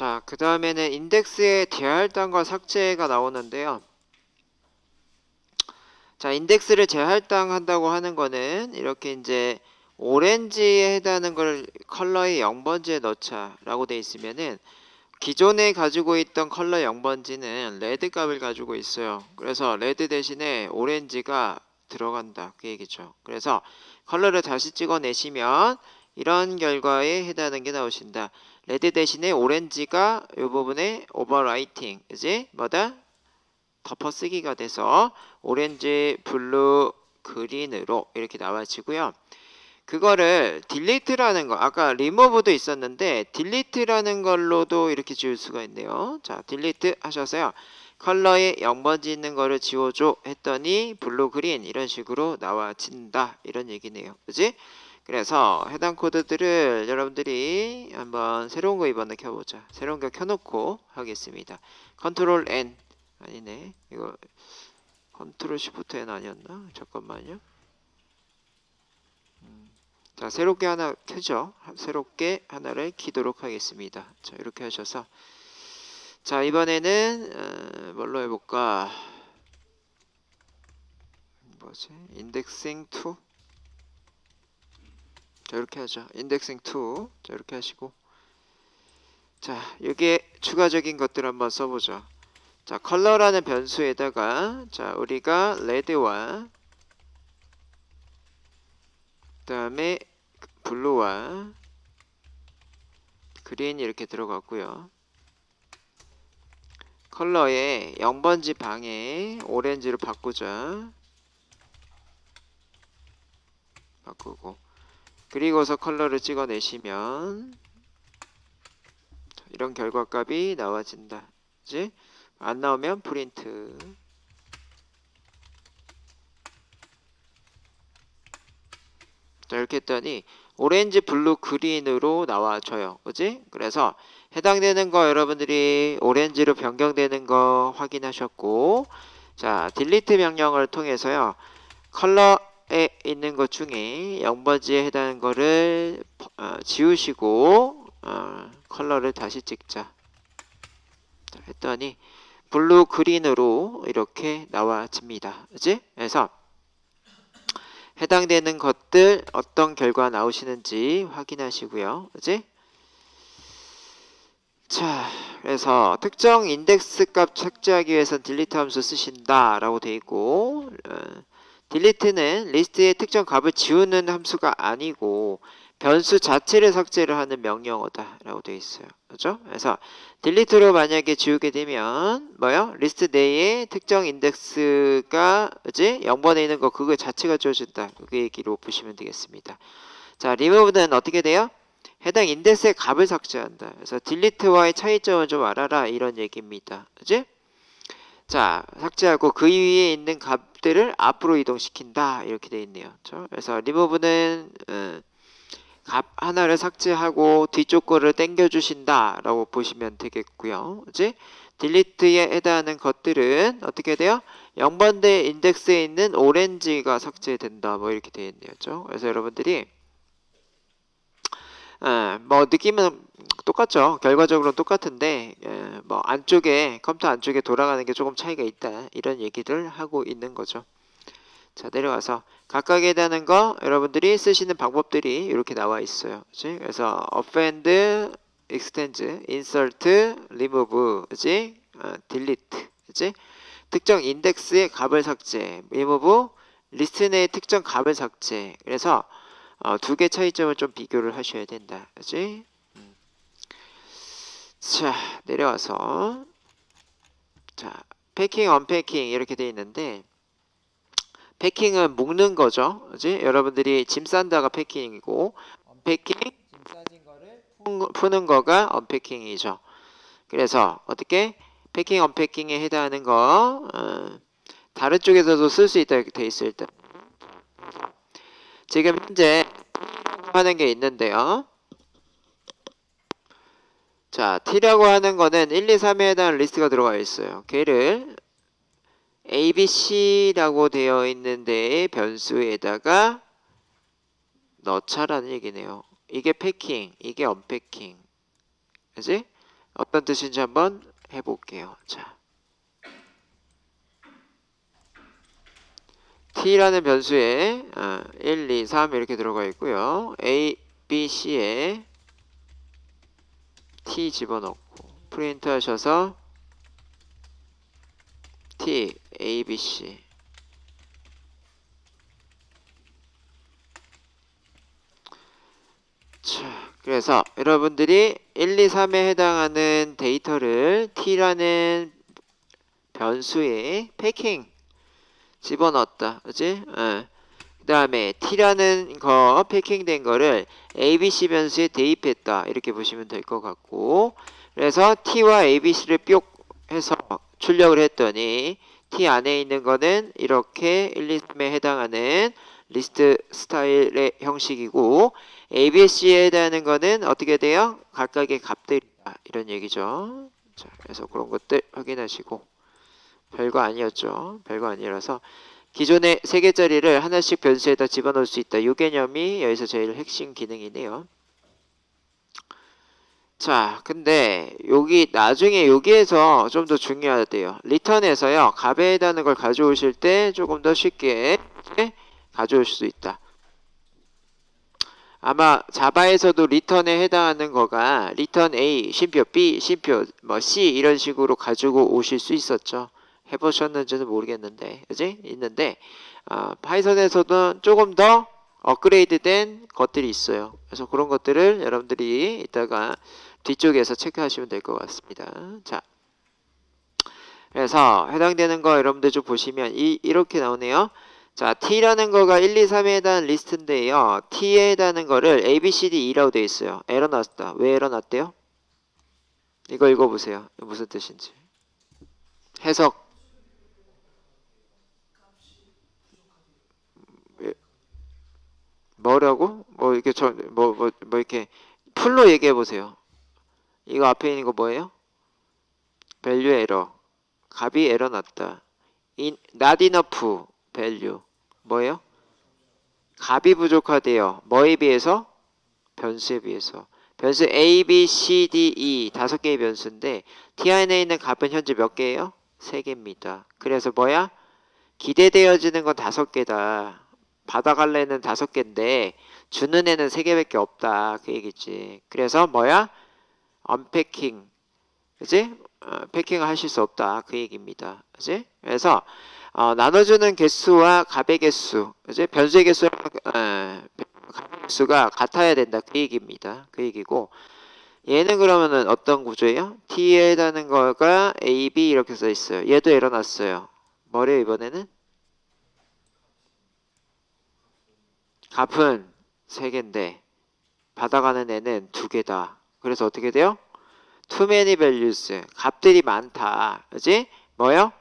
자, 그 다음에는 인덱스의 재할당과 삭제가 나오는데요. 자, 인덱스를 재할당한다고 하는 거는 이렇게 이제 오렌지에 해당하는 걸 컬러의 0번지에 넣자라고 돼 있으면은 기존에 가지고 있던 컬러 0번지는 레드 값을 가지고 있어요. 그래서 레드 대신에 오렌지가 들어간다. 그 얘기죠. 그래서 컬러를 다시 찍어내시면 이런 결과에 해당하는 게 나오신다. 레드 대신에 오렌지가 이 부분에 오버라이팅 이제 뭐다 덮어쓰기가 돼서 오렌지, 블루, 그린으로 이렇게 나와지고요. 그거를 딜리트라는 거 아까 리무브도 있었는데 딜리트라는 걸로도 이렇게 지울 수가 있네요. 자, 딜리트 하셔서요. 컬러에 0번지 있는 거를 지워줘 했더니 블루, 그린 이런 식으로 나와진다 이런 얘기네요. 그지? 그래서 해당 코드들을 여러분들이 한번 새로운 거 이번에 켜보자. 새로운 거 켜놓고 하겠습니다. 컨트롤 N 아니네. 이거 컨트롤 시프트 N 아니었나? 잠깐만요. 음, 자, 새롭게 하나 켜죠. 새롭게 하나를 키도록 하겠습니다. 자, 이렇게 하셔서 자, 이번에는 어, 뭘로 해볼까? 뭐지? 인덱싱 2 자 이렇게 하죠. 인덱싱 2자 이렇게 하시고. 자 여기에 추가적인 것들 한번 써보죠. 자 컬러라는 변수에다가 자 우리가 레드와 그 다음에 블루와 그린 이렇게 들어갔고요. 컬러에 0번지 방에 오렌지로 바꾸자. 바꾸고 그리고서 컬러를 찍어내시면 이런 결과값이 나와진다. 그지? 안 나오면 프린트. 자, 이렇게 했더니 오렌지, 블루, 그린으로 나와줘요. 그지? 그래서 해당되는 거 여러분들이 오렌지로 변경되는 거 확인하셨고 자, 딜리트 명령을 통해서요. 컬러에 있는 것 중에 0번지에 해당하는 거를 어, 지우시고 어, 컬러를 다시 찍자. 자, 했더니 블루 그린으로 이렇게 나와집니다. 그지? 그래서 해당되는 것들 어떤 결과 나오시는지 확인하시고요. 그지? 자, 그래서 특정 인덱스 값 삭제하기 위해선 딜리트 함수 쓰신다 라고 되어 있고 어, 딜리트는 리스트의 특정 값을 지우는 함수가 아니고 변수 자체를 삭제를 하는 명령어다라고 되어 있어요. 그죠? 그래서 딜리트로 만약에 지우게 되면 뭐요? 리스트 내에 특정 인덱스가 이제 0번에 있는 거 그거 자체가 지워진다. 그 얘기로 보시면 되겠습니다. 자, 리무브는 어떻게 돼요? 해당 인덱스의 값을 삭제한다. 그래서 딜리트와의 차이점을 좀 알아라 이런 얘기입니다. 그지? 자, 삭제하고 그 위에 있는 값들을 앞으로 이동시킨다 이렇게 되어 있네요. 그렇죠? 그래서 리무브는 어, 값 하나를 삭제하고 뒤쪽 거를 당겨 주신다 라고 보시면 되겠고요. 그지? 딜리트에 해당하는 것들은 어떻게 돼요? 0번대 인덱스에 있는 오렌지가 삭제된다. 뭐 이렇게 되어 있네요. 그렇죠? 그래서 여러분들이 예, 뭐 느낌은 똑같죠. 결과적으로는 똑같은데 예, 뭐 안쪽에 컴퓨터 안쪽에 돌아가는 게 조금 차이가 있다. 이런 얘기를 하고 있는 거죠. 자 내려가서 각각에 대한 거 여러분들이 쓰시는 방법들이 이렇게 나와 있어요. 그치? 그래서 append, extend, insert, remove, 그치? 어, delete, 그치? 특정 인덱스의 값을 삭제, remove, 리스트 내의 특정 값을 삭제. 그래서 어, 두개 차이점을 좀 비교를 하셔야 된다. 그지? 음. 자, 내려와서 자, 패킹, 언패킹 이렇게 돼 있는데 패킹은 묶는 거죠. 그지? 여러분들이 짐 싼다가 패킹이고 언패킹 짐 싸진 거를 푸는, 거가 언패킹이죠. 그래서 어떻게 패킹, 언패킹에 해당하는 거 어, 다른 쪽에서도 쓸 수 있다 이렇게 돼 있을 때 지금 현재 하는 게 있는데요. 자, t라고 하는 거는 1, 2, 3에 해당하는 리스트가 들어가 있어요. 걔를 a, b, c라고 되어 있는데 변수에다가 넣자라는 얘기네요. 이게 패킹, 이게 언패킹. 그지? 어떤 뜻인지 한번 해볼게요. 자, t라는 변수에 아, 1, 2, 3 이렇게 들어가 있고요. a, b, c에 t 집어넣고 프린트 하셔서 t, a, b, c 자, 그래서 여러분들이 1, 2, 3에 해당하는 데이터를 t라는 변수에 패킹 집어넣었다. 그지? 어. 그 다음에 t라는 거 패킹된 거를 abc 변수에 대입했다. 이렇게 보시면 될 것 같고 그래서 t와 abc를 뿅 해서 출력을 했더니 t 안에 있는 거는 이렇게 1, 2, 3에 해당하는 리스트 스타일의 형식이고 ABC에 해당하는 거는 어떻게 돼요? 각각의 값들이다. 이런 얘기죠. 자, 그래서 그런 것들 확인하시고 별거 아니었죠. 별거 아니라서 기존의 세 개짜리를 하나씩 변수에다 집어넣을 수 있다. 이 개념이 여기서 제일 핵심 기능이네요. 자, 근데 여기 나중에 여기에서 좀 더 중요하대요. 리턴에서요. 값에 해당하는 걸 가져오실 때 조금 더 쉽게 가져올 수 있다. 아마 자바에서도 리턴에 해당하는 거가 리턴 A, 쉼표 B, 쉼표 뭐 C 이런 식으로 가지고 오실 수 있었죠. 해보셨는지는 모르겠는데, 그지? 있는데 어, 파이썬에서도 조금 더 업그레이드된 것들이 있어요. 그래서 그런 것들을 여러분들이 이따가 뒤쪽에서 체크하시면 될 것 같습니다. 자, 그래서 해당되는 거 여러분들 좀 보시면 이, 이렇게 나오네요. 자, T라는 거가 1, 2, 3에 해당하는 리스트인데요. T에 해당하는 거를 A, B, C, D, E라고 되어 있어요. 에러 났다. 왜 에러 났대요? 이거 읽어보세요. 무슨 뜻인지. 해석. 뭐라고? 뭐 이렇게 저뭐뭐 뭐, 뭐 이렇게 풀로 얘기해 보세요. 이거 앞에 있는 거 뭐예요? value 에러. 값이 에러 났다. in, not value. 뭐예요? 값이 부족하대요. 뭐에 비해서? 변수에 비해서. 변수 A, B, C, D, E 다섯 개의 변수인데 T 안에 있는 값은 현재 몇 개예요? 세 개입니다. 그래서 뭐야? 기대되어지는 건 다섯 개다. 받아갈 애는 다섯 개인데 주는 애는 세 개밖에 없다. 그 얘기지. 그래서 뭐야? 언패킹. 그지? 어, 패킹을 하실 수 없다. 그 얘기입니다. 그지? 그래서 어, 나눠주는 개수와 값의 개수, 이제 변수의 개수랑 어, 값의 개수가 같아야 된다. 그 얘기입니다. 그 얘기고 얘는 그러면은 어떤 구조예요? t에 해당하는 거가 a, b 이렇게 써 있어요. 얘도 일어났어요. 뭐래요 이번에는? 값은 세 개인데 받아가는 애는 두 개다. 그래서 어떻게 돼요? too many values. 값들이 많다. 그지? 뭐요?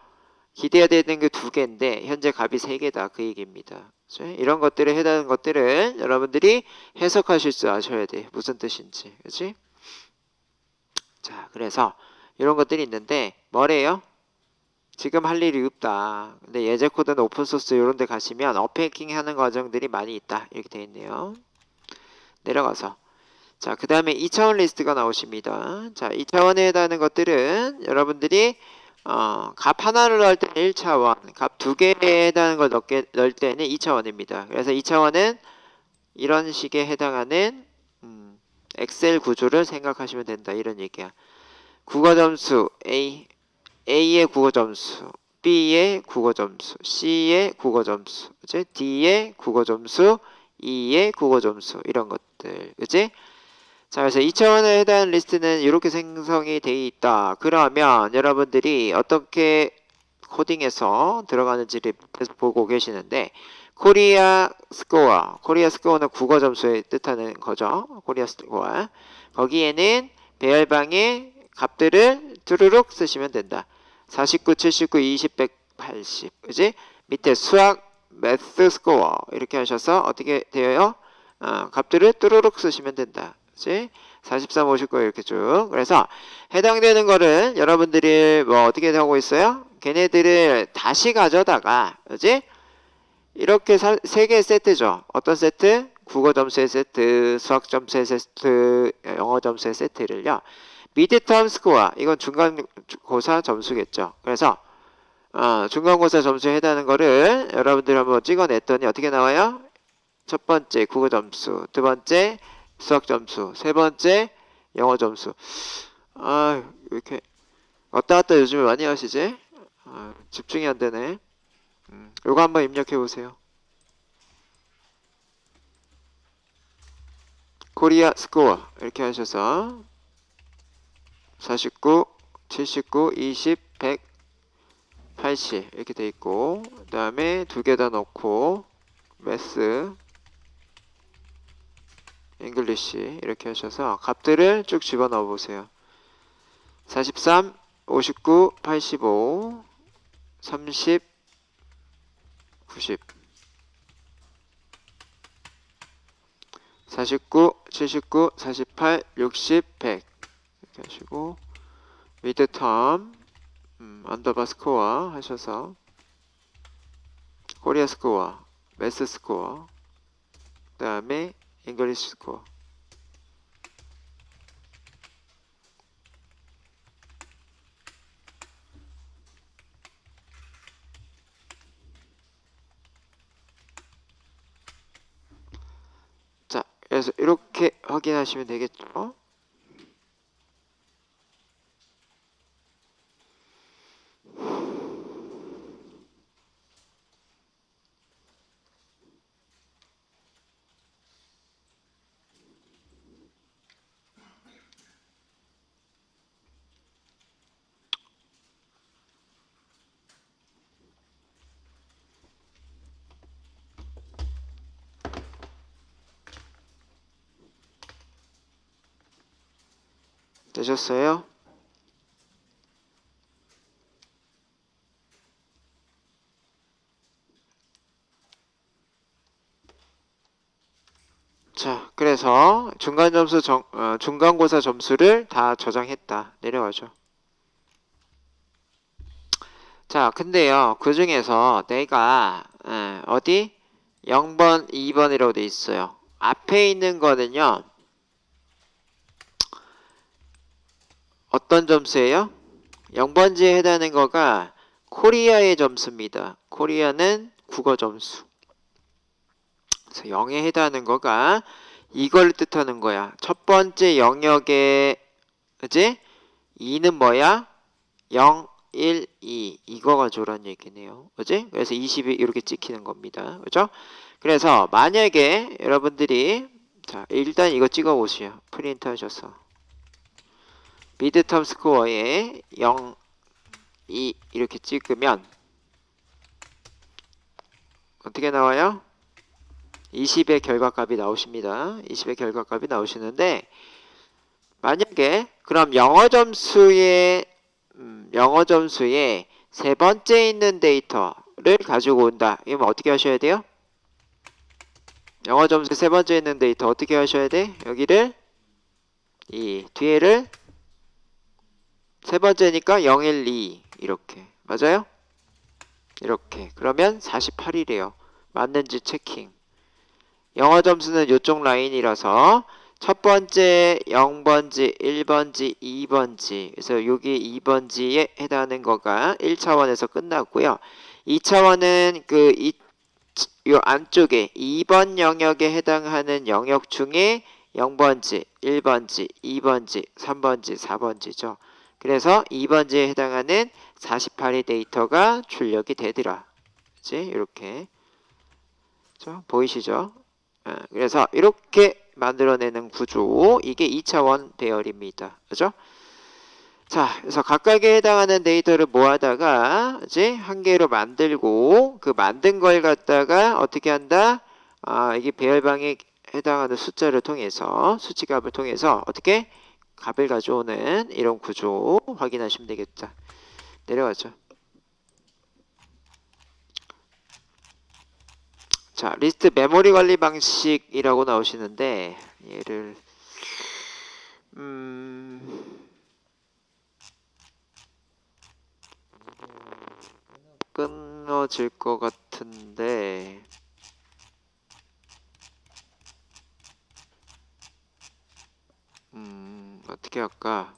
기대해야 되는 게 두 개인데 현재 값이 세 개다 그 얘기입니다. 그치? 이런 것들에 해당하는 것들은 여러분들이 해석하실 줄 아셔야 돼. 무슨 뜻인지. 그렇지? 자, 그래서 이런 것들이 있는데 뭐래요? 지금 할 일이 없다. 근데 예제 코드는 오픈 소스 이런 데 가시면 어패킹 하는 과정들이 많이 있다. 이렇게 되어 있네요. 내려가서 자, 그 다음에 2차원 리스트가 나오십니다. 자, 2차원에 해당하는 것들은 여러분들이 어, 값 하나를 넣을 때는 1차원, 값 두 개에 해당하는 걸 넣게, 넣을 때는 2차원입니다. 그래서 2차원은 이런 식에 해당하는 음, 엑셀 구조를 생각하시면 된다. 이런 얘기야. 국어 점수 A, A의 국어 점수, B의 국어 점수, C의 국어 점수, 그치? D의 국어 점수, E의 국어 점수 이런 것들, 그치? 자, 그래서 2차원에 해당하는 리스트는 이렇게 생성이 돼 있다. 그러면 여러분들이 어떻게 코딩해서 들어가는지를 보고 계시는데 코리아 스코어, 코리아 스코어는 국어 점수에 뜻하는 거죠. 코리아 스코어. 거기에는 배열방의 값들을 뚜루룩 쓰시면 된다. 49, 79, 20, 180. 그지? 밑에 수학 매스 스코어 이렇게 하셔서 어떻게 되어요? 어, 값들을 뚜루룩 쓰시면 된다. 그치? 43, 59 이렇게 쭉. 그래서 해당되는 거를 여러분들이 뭐 어떻게 하고 있어요? 걔네들을 다시 가져다가, 그지? 이렇게 세 개의 세트죠. 어떤 세트? 국어 점수의 세트, 수학 점수의 세트, 영어 점수의 세트를요. 미드텀 스코어 이건 중간고사 점수겠죠. 그래서 어, 중간고사 점수에 해당하는 거를 여러분들 한번 찍어냈더니 어떻게 나와요? 첫 번째 국어 점수, 두 번째 수학 점수, 세 번째 영어 점수. 아, 왜 이렇게 왔다 갔다 요즘에 많이 하시지? 아, 집중이 안 되네. 음, 요거 한번 입력해 보세요. 코리아 스코어 이렇게 하셔서 49, 79, 20, 100, 80 이렇게 돼 있고 그 다음에 두 개 다 넣고 매스 잉글리시 이렇게 하셔서 값들을 쭉 집어넣어 보세요. 43, 59, 85, 30, 90 49, 79, 48, 60, 100 이렇게 하시고 미드 텀 음, 언더바 스코어 하셔서 코리아 스코어, 매스 스코어 그 다음에 잉글리시 스코어 자 그래서 이렇게 확인하시면 되겠죠 되셨어요? 자, 그래서 중간 점수 정, 어, 중간고사 점수를 다 저장했다. 내려가죠. 자, 근데요, 그 중에서 내가 에, 어디 0번, 2번이라고 돼 있어요. 앞에 있는 거는요. 어떤 점수예요? 0번지에 해당하는 거가 코리아의 점수입니다. 코리아는 국어 점수. 그래서 0에 해당하는 거가 이걸 뜻하는 거야. 첫 번째 영역에 그지? 2는 뭐야? 0, 1, 2 이거 가져오란 얘기네요. 그지? 그래서 20이 이렇게 찍히는 겁니다. 그죠? 그래서 만약에 여러분들이 자 일단 이거 찍어 보세요. 프린트 하셔서 미드텀 스코어에 0, 2 이렇게 찍으면 어떻게 나와요? 20의 결과값이 나오십니다. 20의 결과값이 나오시는데 만약에 그럼 영어 점수의 음, 영어 점수의 세 번째 있는 데이터를 가지고 온다. 이러면 어떻게 하셔야 돼요? 영어 점수 세 번째 있는 데이터 어떻게 하셔야 돼? 여기를 이 뒤에를 세 번째니까 0, 1, 2 이렇게 맞아요? 이렇게 그러면 48이래요. 맞는지 체킹. 영어 점수는 이쪽 라인이라서 첫 번째 0번지, 1번지, 2번지 그래서 여기 2번지에 해당하는 거가 1차원에서 끝났고요. 2차원은 그 이, 요 안쪽에 2번 영역에 해당하는 영역 중에 0번지, 1번지, 2번지, 3번지, 4번지죠. 그래서 2번지에 해당하는 48의 데이터가 출력이 되더라. 그치? 이렇게. 자, 보이시죠? 아, 그래서 이렇게 만들어내는 구조 이게 2차원 배열입니다. 그죠? 자, 그래서 각각에 해당하는 데이터를 모아다가 이제 한 개로 만들고 그 만든 걸 갖다가 어떻게 한다? 아, 이게 배열방에 해당하는 숫자를 통해서 수치값을 통해서 어떻게 값을 가져오는 이런 구조 확인하시면 되겠다. 내려가죠. 자, 리스트 메모리 관리 방식이라고 나오시는데 얘를 음 끊어질 것 같은데 음 어떻게 할까?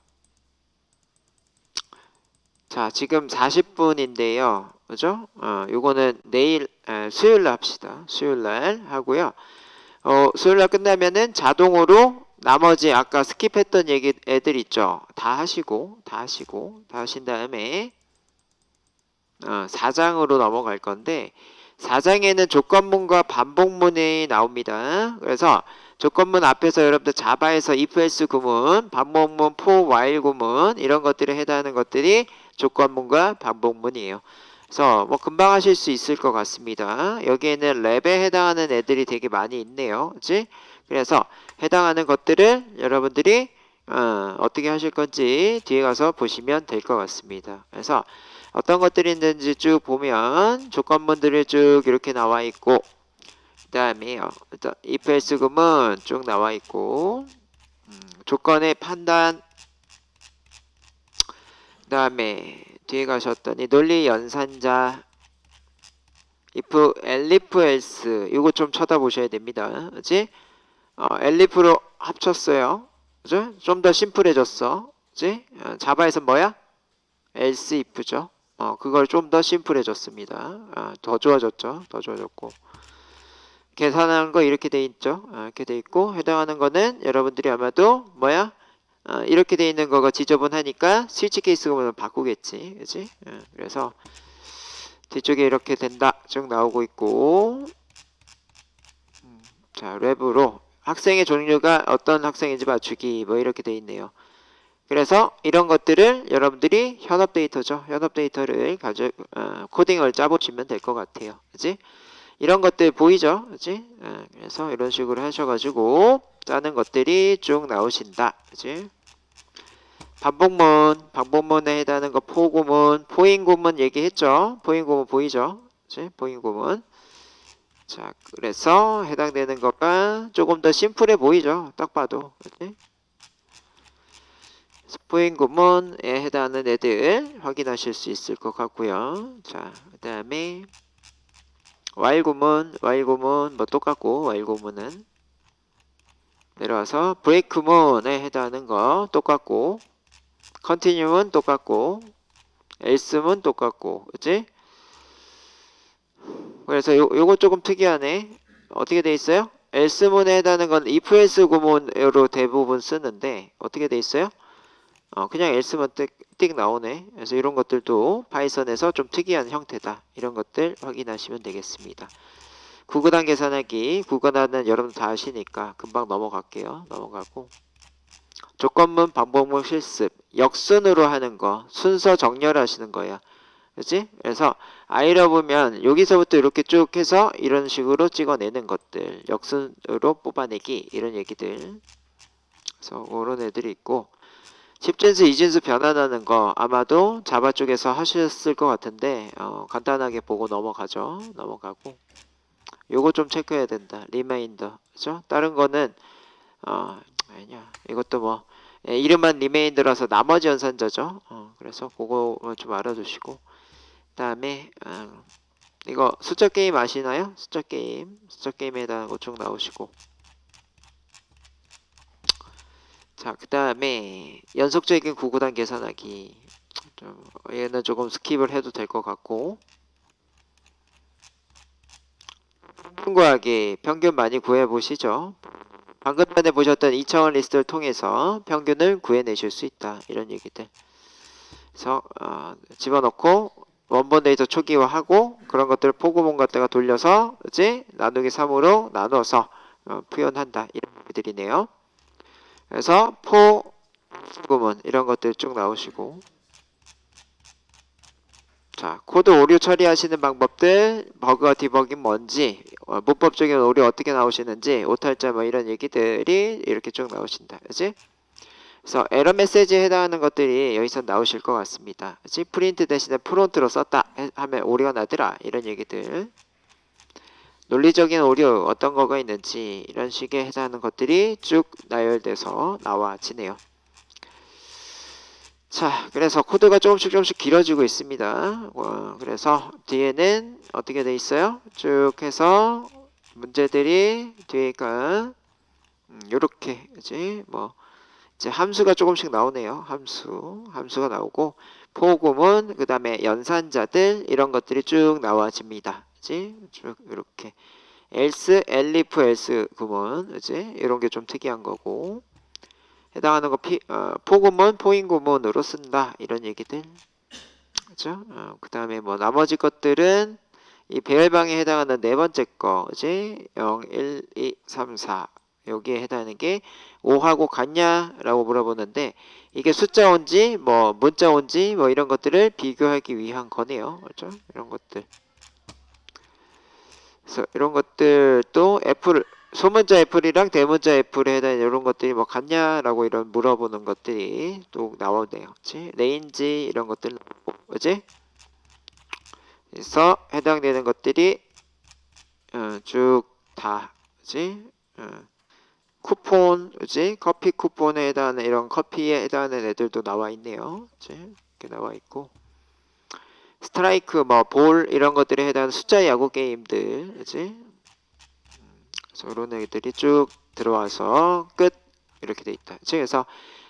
자, 지금 40분인데요. 그죠? 어, 요거는 내일, 에, 수요일 날 합시다. 수요일 날 하고요. 어, 수요일 날 끝나면은 자동으로 나머지 아까 스킵했던 얘기 애들 있죠. 다 하시고, 다 하시고, 다 하신 다음에 어, 4장으로 넘어갈 건데 4장에는 조건문과 반복문이 나옵니다. 그래서 조건문 앞에서 여러분들 자바에서 if else 구문, 반복문, for while 구문 이런 것들에 해당하는 것들이 조건문과 반복문이에요. 그래서 뭐 금방 하실 수 있을 것 같습니다. 여기에는 랩에 해당하는 애들이 되게 많이 있네요. 그치? 그래서 해당하는 것들을 여러분들이 어, 어떻게 하실 건지 뒤에 가서 보시면 될 것 같습니다. 그래서 어떤 것들이 있는지 쭉 보면 조건문들이 쭉 이렇게 나와 있고 그 다음에요. 일단 if else 구문 쭉 나와 있고 음, 조건의 판단 그 다음에 뒤에 가셨더니 논리 연산자 if elif else 이거 좀 쳐다보셔야 됩니다. 그지? 어, elif로 합쳤어요. 그죠? 좀 더 심플해졌어. 그지? 어, 자바에서 뭐야? else if죠. 어, 그걸 좀 더 심플해졌습니다. 어, 더 좋아졌죠. 더 좋아졌고. 계산하는 거 이렇게 돼 있죠. 어, 이렇게 돼 있고 해당하는 거는 여러분들이 아마도 뭐야? 어, 이렇게 돼 있는 거가 지저분하니까 스위치 케이스 구문을 바꾸겠지. 그지? 어, 그래서 뒤쪽에 이렇게 된다. 쭉 나오고 있고 음, 자, 랩으로 학생의 종류가 어떤 학생인지 맞추기 뭐 이렇게 돼 있네요. 그래서 이런 것들을 여러분들이 현업 데이터죠. 현업 데이터를 가져 어, 코딩을 짜보시면 될 것 같아요. 그지? 이런 것들 보이죠? 그지? 어, 그래서 이런 식으로 하셔가지고 짜는 것들이 쭉 나오신다. 그지? 반복문, 반복문에 해당하는 거 포구문, 포인구문 얘기했죠? 포인구문 보이죠? 그지? 포인구문. 자, 그래서 해당되는 거가 조금 더 심플해 보이죠? 딱 봐도. 그지? 스포인 구문에 해당하는 애들 확인하실 수 있을 것 같고요. 자, 그 다음에 while 구문, while 구문 뭐 똑같고 while 구문은 내려와서 break 구문에 해당하는 거 똑같고 continue는 똑같고 else는 똑같고 그치? 그래서 요, 요거 조금 특이하네. 어떻게 돼 있어요? else문에 해당하는 건 if else 구문으로 대부분 쓰는데 어떻게 돼 있어요? 어, 그냥 else만 띡, 띡 나오네. 그래서 이런 것들도 파이썬에서 좀 특이한 형태다. 이런 것들 확인하시면 되겠습니다. 구근한 계산하기, 구근하는 여러분 다 아시니까 금방 넘어갈게요. 넘어가고 조건문, 반복문 실습, 역순으로 하는 거, 순서 정렬하시는 거야. 그지? 그래서 아이러 보면 여기서부터 이렇게 쭉 해서 이런 식으로 찍어내는 것들, 역순으로 뽑아내기 이런 얘기들. 그래서 그런 애들이 있고 10진수, 2진수 변환하는 거 아마도 자바 쪽에서 하셨을 것 같은데 어, 간단하게 보고 넘어가죠. 넘어가고 요거 좀 체크해야 된다. 리마인더 그죠? 다른 거는 어, 아니야. 이것도 뭐 예, 이름만 리메인더라서 나머지 연산자죠. 어, 그래서 그거 좀 알아두시고 그다음에 어, 이거 숫자 게임 아시나요? 숫자 게임, 숫자 게임에 대한 거쭉 나오시고 자, 그 다음에 연속적인 구구단 계산하기. 좀 얘는 조금 스킵을 해도 될 것 같고. 평균하기 평균 많이 구해보시죠. 방금 전에 보셨던 2차원 리스트를 통해서 평균을 구해내실 수 있다. 이런 얘기들. 그래서 어, 집어넣고 원본 데이터 초기화하고 그런 것들을 포구문 갖다가 돌려서 이제 나누기 3으로 나누어서 어, 표현한다. 이런 얘기들이네요. 그래서 포 구문 이런 것들 쭉 나오시고. 자 코드 오류 처리하시는 방법들 버그와 디버깅 뭔지 어, 문법적인 오류 어떻게 나오시는지 오탈자 뭐 이런 얘기들이 이렇게 쭉 나오신다. 그지? 그래서 에러 메시지에 해당하는 것들이 여기서 나오실 것 같습니다. 그지? 프린트 대신에 프론트로 썼다. 하면 오류가 나더라. 이런 얘기들 논리적인 오류 어떤 거가 있는지 이런 식의 해당하는 것들이 쭉 나열돼서 나와지네요. 자, 그래서 코드가 조금씩 조금씩 길어지고 있습니다. 어, 그래서 뒤에는 어떻게 돼 있어요? 쭉 해서 문제들이 뒤에가 음, 요렇게 그지 뭐 이제 함수가 조금씩 나오네요. 함수, 함수가 나오고 포구문, 그 다음에 연산자들 이런 것들이 쭉 나와집니다. 그지? 쭉 이렇게 else, elif, else 구문, 그지? 이런 게 좀 특이한 거고 해당하는 거 피, 어, 포구문, 포인 구문으로 쓴다 이런 얘기들. 그죠? 어, 그 다음에 뭐 나머지 것들은 이 배열방에 해당하는 네 번째 거, 그지? 0, 1, 2, 3, 4 여기에 해당하는 게 5하고 같냐라고 물어보는데 이게 숫자 온지 뭐 문자 온지 뭐 이런 것들을 비교하기 위한 거네요. 그렇죠? 이런 것들. 그래서 이런 것들도 애플 소문자 애플이랑 대문자 애플에 해당하는 이런 것들이 뭐 같냐라고 이런 물어보는 것들이 또 나오네요. 그렇지? 레인지 이런 것들 그지? 그래서 해당되는 것들이 어, 쭉다 그지? 어. 쿠폰, 그지? 커피 쿠폰에 해당하는 이런 커피에 해당하는 애들도 나와 있네요. 이렇게 나와 있고. 스트라이크, 뭐, 볼, 이런 것들에 해당하는 숫자 야구 게임들, 그지? 음, 그래서 이런 애들이 쭉 들어와서 끝! 이렇게 돼 있다. 그래서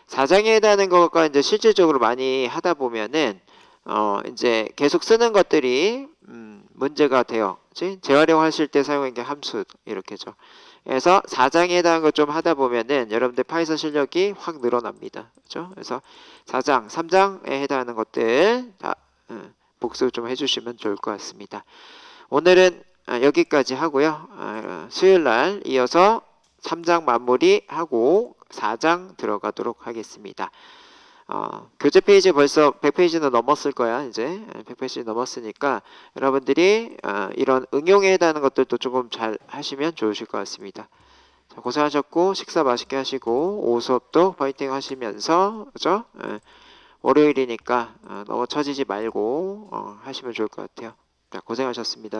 사장에 해당하는 것과 이제 실질적으로 많이 하다 보면은, 어, 이제 계속 쓰는 것들이, 음, 문제가 돼요. 그치? 재활용하실 때 사용한 게 함수, 이렇게죠. 그래서 4장에 해당한 걸 좀 하다 보면은 여러분들 파이썬 실력이 확 늘어납니다. 그죠? 그래서 4장, 3장에 해당하는 것들 다 음, 복습 좀 해주시면 좋을 것 같습니다. 오늘은 아, 여기까지 하고요. 아, 수요일 날 이어서 3장 마무리하고 4장 들어가도록 하겠습니다. 어, 교재 페이지 벌써 100페이지는 넘었을 거야 이제 100페이지 넘었으니까 여러분들이 어, 이런 응용에 해당하는 것들도 조금 잘 하시면 좋으실 것 같습니다. 자, 고생하셨고 식사 맛있게 하시고 오후 수업도 파이팅 하시면서 그죠? 예, 월요일이니까 어, 너무 처지지 말고 어, 하시면 좋을 것 같아요. 자, 고생하셨습니다.